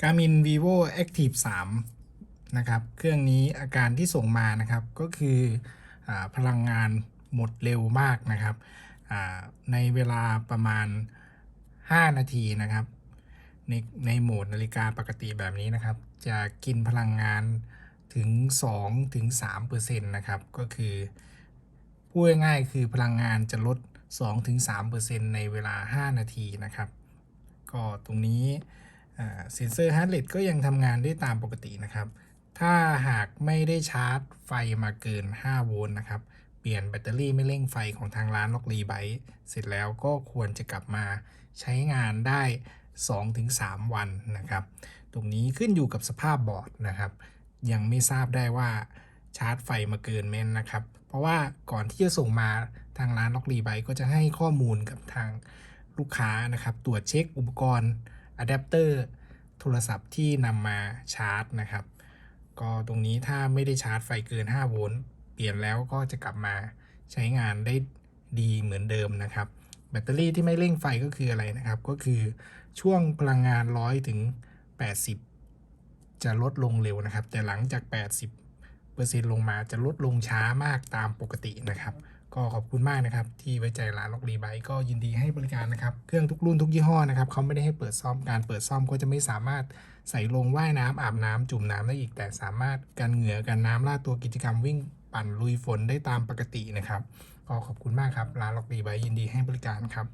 Garmin Vivo Active 3 นะครับ เครื่องนี้อาการที่ส่งมานะครับก็คืออพลังงานหมดเร็วมากนะครับในเวลาประมาณ 5 นาทีนะครับในในโหมดนาฬิกาปกติแบบนี้นะครับ จะกินพลังงานถึง2ถึง3%นต์นะครับ ก็คือพูดง่ายๆคือพลังงานจะลด2-3%ในเวลา 5 นาทีนะครับ ก็ตรงนี้ เซนเซอร์ฮาร์ดเรทก็ยังทำงานได้ตามปกตินะครับ ถ้าหากไม่ได้ชาร์จไฟมาเกิน 5 โวลต์นะครับ เปลี่ยนแบตเตอรี่ไม่เร่งไฟของทางร้านล็อกรีไบต์เสร็จแล้วก็ควรจะกลับมาใช้งานได้ 2-3 วันนะครับ ตรงนี้ขึ้นอยู่กับสภาพบอร์ดนะครับ ยังไม่ทราบได้ว่าชาร์จไฟมาเกินเม้นนะครับ เพราะว่าก่อนที่จะส่งมาทางร้านล็อกรีไบก็จะให้ข้อมูลกับทางลูกค้านะครับ ตรวจเช็คอุปกรณ์ อะแดปเตอร์โทรศัพท์ที่นำมาชาร์จนะครับ ก็ตรงนี้ถ้าไม่ได้ชาร์จไฟเกิน 5 โวลต์เปลี่ยนแล้วก็จะกลับมาใช้งานได้ดีเหมือนเดิมนะครับ แบตเตอรี่ที่ไม่เร่งไฟก็คืออะไรนะครับ ก็คือช่วงพลังงาน 100 ถึง 80 จะลดลงเร็วนะครับ แต่หลังจาก 80ลงมาจะลดลงช้ามากตามปกตินะครับ ก็ขอบคุณมากนะครับ ที่ไว้ใจร้านล็อกรีไบก็ยินดีให้บริการนะครับ เครื่องทุกรุ่นทุกยี่ห้อนะครับเขาไม่ได้ให้เปิดซ่อมการเปิดซ่อมก็จะไม่สามารถใส่ลงว่ายน้ำอาบน้ำจุ่มน้ำได้อีก แต่สามารถกันเหงื่อกันน้ำลาดตัวกิจกรรมวิ่งปั่นลุยฝนได้ตามปกตินะครับ ก็ขอบคุณมากครับร้านล็อกรีไบยินดีให้บริการครับ